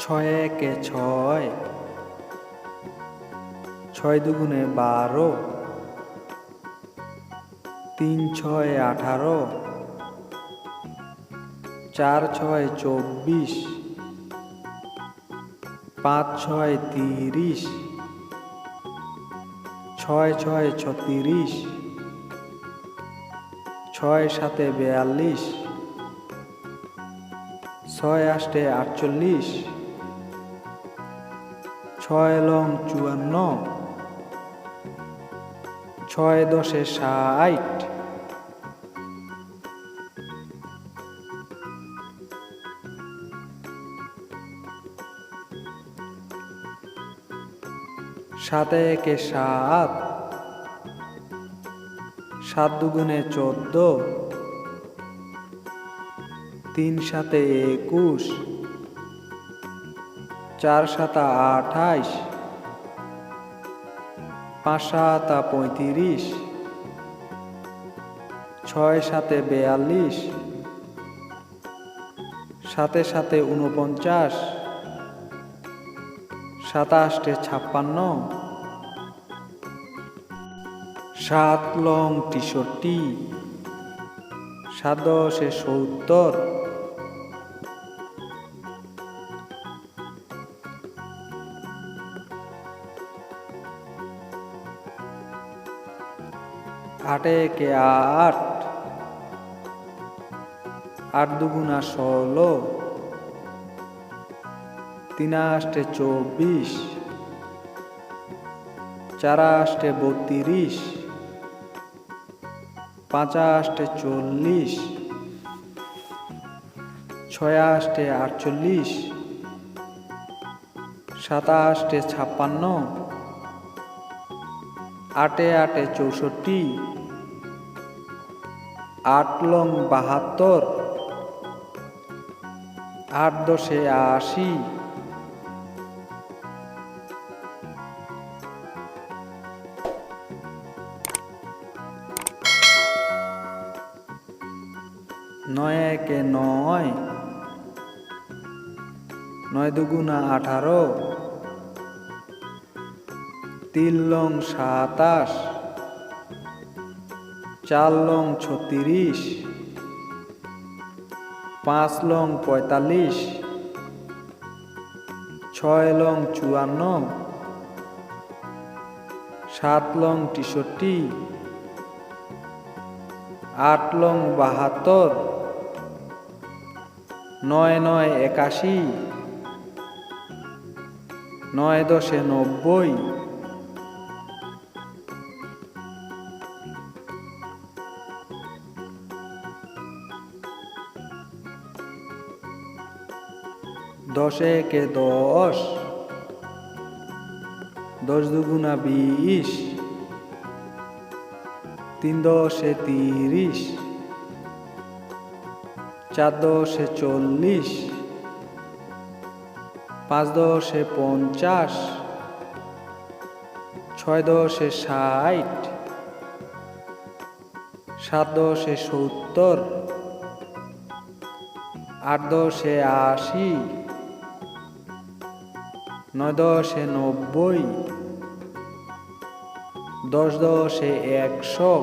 ছয় একে ছয়। ছয় দুগুণে বারো। তিন ছয় আঠারো। চার ছয় চব্বিশ। পাঁচ ছয় তিরিশ। ছয় ছয় ছত্রিশ। ছয় সাতে বেয়াল্লিশ। ছয় আষ্টে আটচল্লিশ। ছয় লং চুয়ান্ন, ছয় দশে ষাট, সাতে একে সাত সাত দুগুণে চোদ্দ, তিন সাতে একুশ চার সাতা আঠাইশ, পাঁচ সাতা পঁয়ত্রিশ, ছয় সাতে বেয়াল্লিশ সাথে সাথে উনপঞ্চাশ সাতাশটে ছাপ্পান্ন, সাত লং তেষট্টি, সাত দশে সত্তর আটে একে আট? আট দুগুণা ষোলো। তিন আষ্টে চব্বিশ। চার আষ্টে বত্রিশ। পাঁচ আষ্টে চল্লিশ। ছয় আষ্টে আটচল্লিশ। সাতাশটে ছাপ্পান্ন। আটে আটে চৌষট্টি। আট লং বাহাত্তর। আট দশে আশি। নয় একে নয়। নয় দুগুণা আঠারো। তিন লং সাতাশ, চার লং ছত্রিশ, পাঁচ লং পঁয়তাল্লিশ, ছয় লং চুয়ান্ন, সাত লং তেষট্টি, আট লং বাহাত্তর, নয় নয় একাশি, নয় দশে নব্বই দশে একে দশ। দশ দুগুণা বিশ। তিন দশে তিরিশ। চার দশে চল্লিশ। পাঁচ দশে পঞ্চাশ। ছয় দশে ষাট। সাত দশে সত্তর। আট দশে আশি। নয় দশে নব্বই দশ দশে একশো।